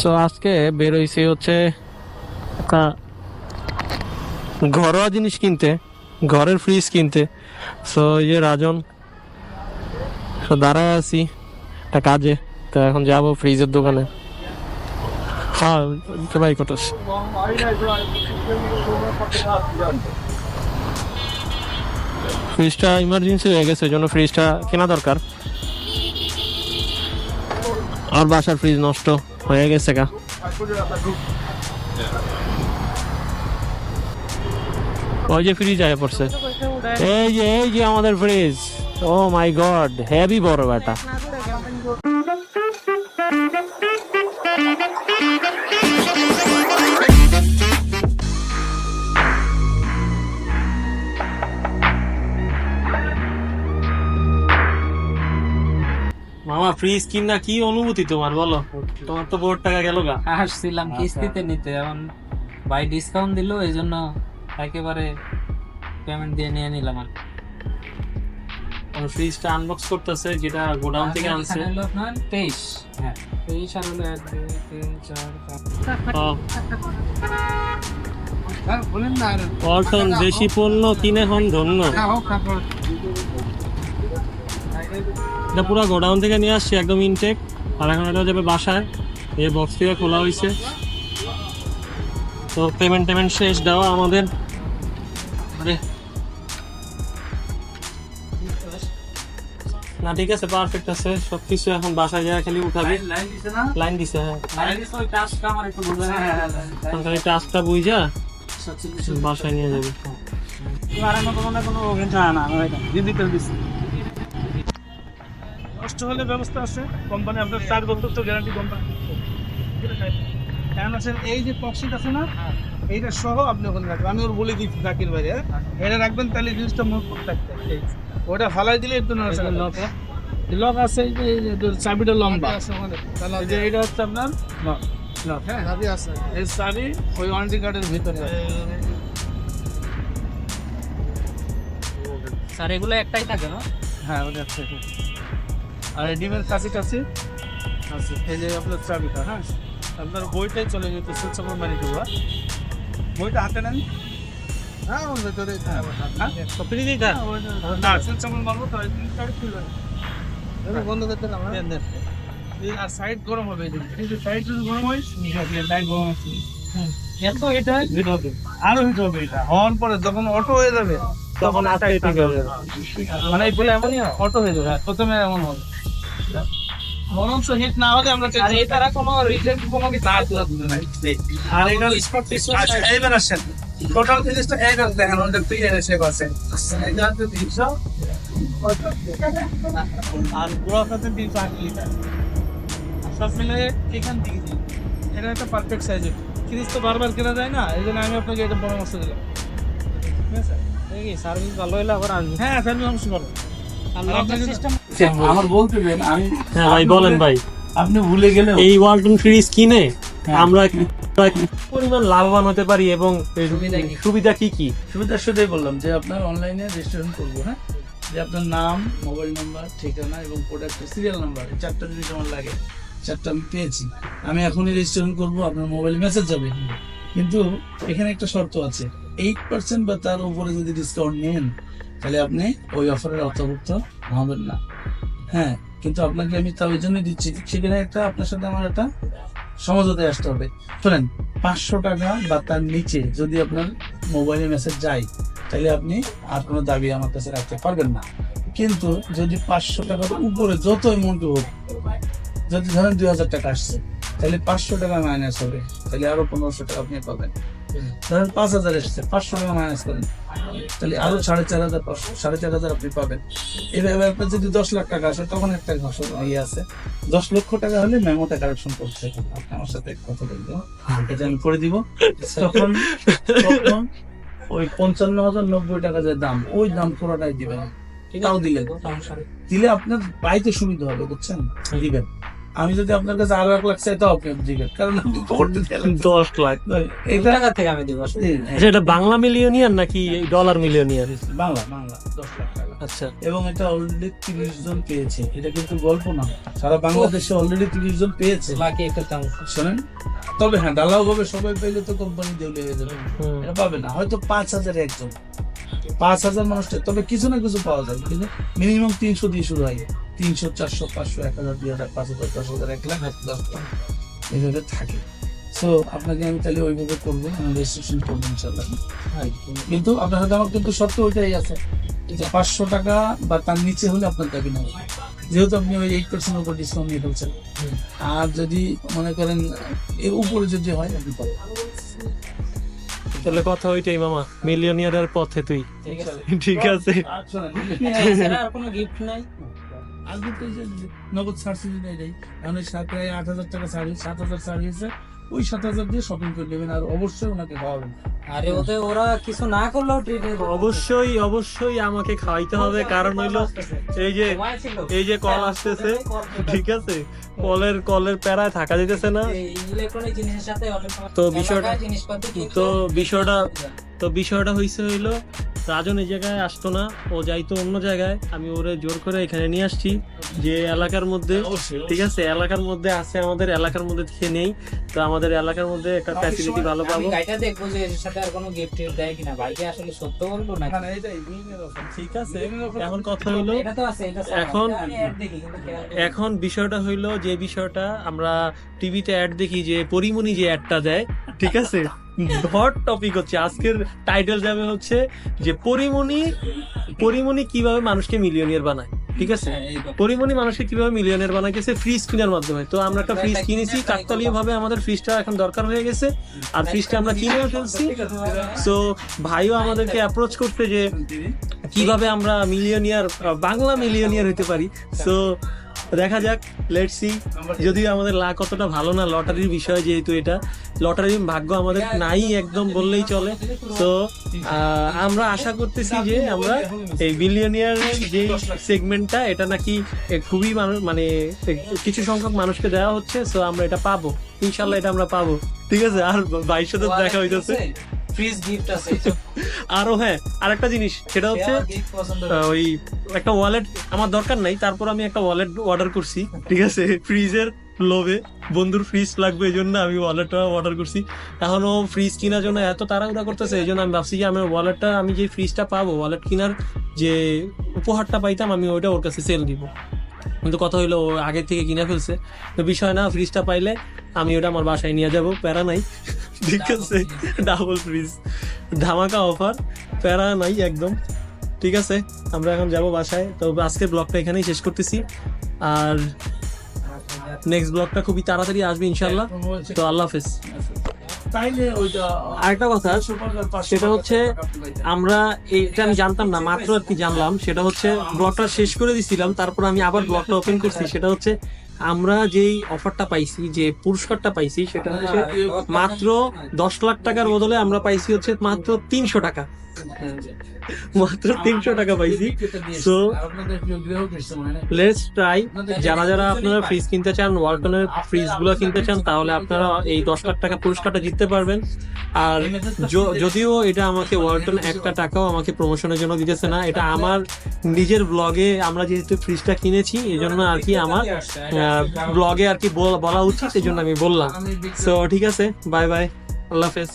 So আজকে বেরোইছি হচ্ছে একটা ঘরোয়া জিনিস কিনতে, ঘরের ফ্রিজ কিনতে। সো এই রাজন সো দাঁড়ায় আছি একটা কাজে, তো এখন যাব ফ্রিজের দোকানে। হ্যাঁ ভাই কটাস ফ্রিজটা ইমার্জেন্সি হয়ে গেছে ওই জন্য ফ্রিজটা কেনা দরকার। আর বাসার ফ্রিজ নষ্ট। হয়ে গেছে গা ওই যে ফ্রিজ আয় পড়ছে এই যে এই যে আমাদের fridge oh my god heavy বড় বেটা মামা ফ্রিজ কিনা কি অনুভূতি তোমার বলো? তোমার তো বহুত টাকা গেল গা। আসছিলাম কিস্তিতে নিতে এখন ভাই ডিসকাউন্ট দিল এই জন্য একেবারে পেমেন্ট দিয়ে নিয়ে নিলাম আর ফ্রিজটা আনবক্স করতেছে যেটা গোডাউন থেকে আনছে। আপনার তেইশ। হ্যাঁ। তেইশ আর হলো এক দুই তিন চার পাঁচ। ও, হ্যাঁ, না দেশি পণ্য কিনে হন ধন্য। হ্যাঁ, এটা পুরো গোডাউন থেকে নিয়ে আসছি একদম ইনটেক আর এখন এটা যাবে বাসায়। এই বক্স থেকে খোলা হয়েছে। তো পেমেন্ট টেমেন্ট শেষ দেওয়া আমাদের। আরে। না ঠিক আছে পারফেক্ট আছে। সব কিছু এখন বাসায় যায় খালি উঠাবি। লাইন দিছে না? লাইন দিছে হ্যাঁ। লাইন দিছে ওই টাস্কটা আমার একটু বুঝে এখন খালি টাচটা বুঝা বাসায় নিয়ে যাবি। আর আমার কোনো না কোনো না না ডিজিটাল দিছে। নষ্ট হলে ব্যবস্থা আছে। কোম্পানি আপনার চার বছর তো গ্যারান্টি কোম্পানি কারণ আছেন এই যে পক্সিট আছে না এইটা সহ আপনি ওখানে রাখবেন। আমি ওর বলে দিচ্ছি চাকির বাইরে হ্যাঁ? এটা রাখবেন তাহলে জিনিসটা মজবুত থাকবে। ওটা ফালাই দিলে একটু করবে। লক আছে চাবিটা লম্বা। যে এটা হচ্ছে আপনার লক লক হ্যাঁ। এই চাবি ওই ওয়ারেন্টি কার্ডের ভিতরে স্যার এগুলো একটাই থাকে না? হ্যাঁ ওটা আছে আর ডিমের কাছে কাছে আছে এই যে আপনার চাবিটা হ্যাঁ? আপনার বইটাই চলে যেত সুইচ কোম্পানি টুয়া বইটা হাতে নেন। হ্যাঁ বন্ধ করতে দেন আর সাইড গরম হবে। সাইড যদি গরম হয় গরম আছে। এত এটা? হিট হবে। আরও হিট হবে এটা। হওয়ার পরে যখন অটো হয়ে যাবে তখন মানে এমনই অটো হয়ে যাবে প্রথমে এমন হবে। না হলে আমরা আর এই তারা কোনো রিজেক্ট কোনো কিছু আর এটা স্পট আচ্ছা এইবার আসেন। টোটাল জিনিসটা এইবার দেখেন ওটা তুই এনে সেভ আছে এটা হচ্ছে তিনশো। আর পুরো হচ্ছে তিনশো আট লিটার সব মিলে এখান থেকে দিন। এটা একটা পারফেক্ট সাইজ ফ্রিজ তো বারবার কেনা যায় না এই জন্য আমি আপনাকে এটা পরামর্শ দিলাম। ঠিক আছে? সার্ভিস ভালো হইলে আবার আসবে। হ্যাঁ ফ্যামিলি অংশ করো সিস্টেম আমার বলতে দেন আমি হ্যাঁ ভাই বলেন ভাই। আপনি ভুলে গেলে এই ওয়ালটন ফ্রিজ কিনে হ্যাঁ। আমরা পরিমাণ লাভবান হতে পারি এবং এর সুবিধা কি? সুবিধা কি কি? সুবিধার সাথেই বললাম যে আপনার অনলাইনে রেজিস্ট্রেশন করব হ্যাঁ? যে আপনার নাম মোবাইল নাম্বার ঠিকানা এবং প্রোডাক্টের সিরিয়াল নাম্বার এই চারটা জিনিস আমার লাগে। চারটা আমি পেয়েছি। আমি এখনই রেজিস্ট্রেশন করব আপনার মোবাইল মেসেজ যাবে। কিন্তু এখানে একটা শর্ত আছে। এইট পার্সেন্ট বা তার উপরে যদি ডিসকাউন্ট নেন তাহলে আপনি ওই অফারের অন্তর্ভুক্ত হবেন না। হ্যাঁ কিন্তু আপনাকে আমি তা ওই জন্যই দিচ্ছি সেখানে একটা আপনার সাথে আমার একটা সমঝোতায় আসতে হবে। শোনেন, পাঁচশো টাকা বা তার নিচে যদি আপনার মোবাইলে মেসেজ যায়, তাহলে আপনি আর কোনো দাবি আমার কাছে রাখতে পারবেন না। কিন্তু যদি পাঁচশো টাকার উপরে যত অ্যামাউন্ট হোক, যদি ধরেন দুই হাজার টাকা আসছে, তাহলে পাঁচশো টাকা মাইনাস হবে, তাহলে আরও পনেরোশো টাকা আপনি পাবেন। ধরেন পাঁচ হাজার এসছে পাঁচশো টাকা মাইনাস করেন তাহলে আরও সাড়ে চার হাজার পাঁচশো সাড়ে চার হাজার আপনি পাবেন। এভাবে আপনার যদি দশ লাখ টাকা আসে তখন একটা ইয়ে আছে। দশ লক্ষ টাকা হলে মেমোটা কারেকশন করতে আপনি আমার সাথে কথা বলবেন এটা আমি করে দিব। তখন তখন ওই পঞ্চান্ন হাজার নব্বই টাকা যে দাম ওই দাম পুরোটাই দিবেন। তাও দিলেন। দিলে আপনার পাইতে সুবিধা হবে বুঝছেন? দিবেন। আমি যদি আপনার কাছে আরও এক লাখ চাই তো আপনি দিবেন কারণ আপনি করতে গেলেন দশ লাখ। এটা টাকা থেকে আমি দিব আচ্ছা এটা বাংলা মিলিয়নিয়ার নাকি ডলার মিলিয়নিয়ার? বাংলা বাংলা দশ লাখ টাকা। আচ্ছা। এবং এটা অলরেডি তিরিশ জন পেয়েছে। এটা কিন্তু গল্প না। সারা বাংলাদেশে অলরেডি তিরিশ জন পেয়েছে। বাকি একটু কম শোনেন তবে হ্যাঁ ডালাও ভাবে সবাই পেলে তো কোম্পানি দেউলে হয়ে যাবে। এটা পাবে না। হয়তো পাঁচ হাজার একজন। পাঁচ হাজার মানুষটা তবে কিছু না কিছু পাওয়া যাবে কিন্তু মিনিমাম তিনশো দিয়ে শুরু হয়। তিনশো চারশো পাঁচশো এক হাজার দুই হাজার পাঁচ হাজার দশ হাজার এক লাখ দশ লাখ এইভাবে থাকে। সো আপনাকে আমি তাহলে ওইভাবে করব রেজিস্ট্রেশন করব ইনশাল্লাহ কিন্তু আপনার সাথে আমার কিন্তু সত্য ওইটাই আছে যে পাঁচশো টাকা বা তার নিচে হলে আপনার দাবি নেই যেহেতু আপনি ওই এইট পার্সেন্ট উপর ডিসকাউন্ট নিয়ে ফেলছেন। আর যদি মনে করেন এর উপরে যদি হয় আপনি পাবেন। তাহলে কথা ওইটাই মামা। মিলিয়নিয়ারের পথে তুই। ঠিক আছে। আর কোনো গিফট নাই। আগে তো যে নগদ ছাড় সিজন এটাই এখন ওই প্রায় আট হাজার টাকা ছাড় সাত হাজার ছাড় হয়েছে। ওই সাত হাজার দিয়ে শপিং করে নেবেন আর অবশ্যই ওনাকে খাওয়াবেন। আরে ওতে ওরা কিছু না করলেও ট্রিট অবশ্যই অবশ্যই আমাকে খাওয়াইতে হবে। কারণ হইল এই যে এই যে কল আসতেছে ঠিক আছে? কলের কলের প্যারায় থাকা যেতেছে না। ইলেকট্রনিক জিনিসের সাথে তো বিষয়টা- এলাকায় জিনিসপত্র কিনতে তো বিষয়টা তো বিষয়টা হয়েছে হইল রাজন এই জায়গায় আসতো না ও যাইতো অন্য জায়গায়। আমি ওরে জোর করে এখানে নিয়ে আসছি যে এলাকার মধ্যে ঠিক আছে? এলাকার মধ্যে আছে আমাদের এলাকার মধ্যে থেকে নেই। তো আমাদের এলাকার মধ্যে একটা ফ্যাসিলিটি ভালো পাবো। দেখব যে এর সাথে আর কোনো গিফট দেয় কিনা। ভাইকে আসলে সত্য বলব না রকম। ঠিক আছে এখন কথা হইল এটা তো আছে এটা এখন-। এখন বিষয়টা হইল যে বিষয়টা আমরা টিভিতে অ্যাড দেখি যে পরিমণি যে অ্যাডটা দেয় ঠিক আছে? হট টপিক হচ্ছে আজকের টাইটেল যাবে হচ্ছে যে পরিমণি পরিমণি কীভাবে মানুষকে মিলিয়নিয়ার বানায় ঠিক আছে? হ্যাঁ। পরিমণি মানুষকে কীভাবে মিলিয়নের বানাইতেছে ফ্রিজ কেনার মাধ্যমে। তো আমরা একটা ফ্রিজ কিনেছি কাকতালীয় ভাবে আমাদের ফ্রিজটা এখন দরকার হয়ে গেছে। আর ফ্রিজটা আমরা কিনেও ফেলছি। সো ভাইও আমাদেরকে অ্যাপ্রোচ করতে যে কীভাবে আমরা মিলিয়নিয়ার বাংলা মিলিয়নিয়ার হতে পারি। সো দেখা যাক। লেটস সি যদিও আমাদের লাখ কতটা ভালো না লটারির বিষয় যেহেতু এটা। লটারির ভাগ্য আমাদের নাই একদম বললেই চলে। তো আমরা আশা করতেছি যে আমরা এই বিলিয়নিয়ারের যে সেগমেন্টটা এটা নাকি খুবই মানুষ মানে কিছু সংখ্যক মানুষকে দেওয়া হচ্ছে সো আমরা এটা পাবো। ইনশাল্লাহ এটা আমরা পাবো। ঠিক আছে? আর সাথে দেখা হইতেছে। ফ্রিজ গিফট আছে আরও হ্যাঁ আরেকটা জিনিস সেটা হচ্ছে ওই একটা ওয়ালেট আমার দরকার নাই তারপর আমি একটা ওয়ালেট অর্ডার করছি ঠিক আছে ফ্রিজের লোভে বন্ধুর ফ্রিজ লাগবে এই জন্য আমি ওয়ালেটটা অর্ডার করছি। এখন ও ফ্রিজ কেনার জন্য এত তাড়াহুড়া করতেছে এই জন্য আমি ভাবছি যে আমি ওয়ালেটটা আমি যে ফ্রিজটা পাবো ওয়ালেট কেনার যে উপহারটা পাইতাম আমি ওইটা ওর কাছে সেল দিব। কিন্তু কথা হইল ও আগে থেকে কিনে ফেলছে। তো বিষয় না ফ্রিজটা পাইলে আমি ওটা আমার বাসায় নিয়ে যাব। প্যারা নাই। ঠিক আছে ডাবল ফ্রিজ ধামাকা অফার প্যারা নাই একদম। ঠিক আছে আমরা এখন যাব বাসায়। তো আজকের ব্লগটা এখানেই শেষ করতেছি। আর নেক্সট ব্লগটা খুবই তাড়াতাড়ি আসবে ইনশাল্লাহ তো আল্লাহ হাফেজ। তাইলে ওইটা আরেকটা কথা সেটা হচ্ছে আমরা এটা আমি জানতাম না মাত্র আর কি জানলাম। সেটা হচ্ছে ব্লগটা শেষ করে দিছিলাম তারপর আমি আবার ব্লগটা ওপেন করছি। সেটা হচ্ছে আমরা যেই অফারটা পাইছি যে পুরস্কারটা পাইছি সেটা হচ্ছে মাত্র দশ লাখ টাকার বদলে আমরা পাইছি হচ্ছে মাত্র তিনশো টাকা। মাত্র তিনশো টাকা পাইছি। হয় লেটস ট্রাই যারা যারা আপনারা ফ্রিজ কিনতে চান ওয়ালটনের ফ্রিজগুলো কিনতে চান তাহলে আপনারা এই দশ লাখ টাকা পুরস্কারটা জিততে পারবেন। আর যদিও এটা আমাকে ওয়ালটন একটা টাকাও আমাকে প্রমোশনের জন্য দিতেছে না। এটা আমার নিজের ব্লগে আমরা যেহেতু ফ্রিজটা কিনেছি এই জন্য আর কি আমার ব্লগে আর কি বল- উচিত এই জন্য আমি বললাম। সো ঠিক আছে বাই বাই আল্লাহ হাফেজ।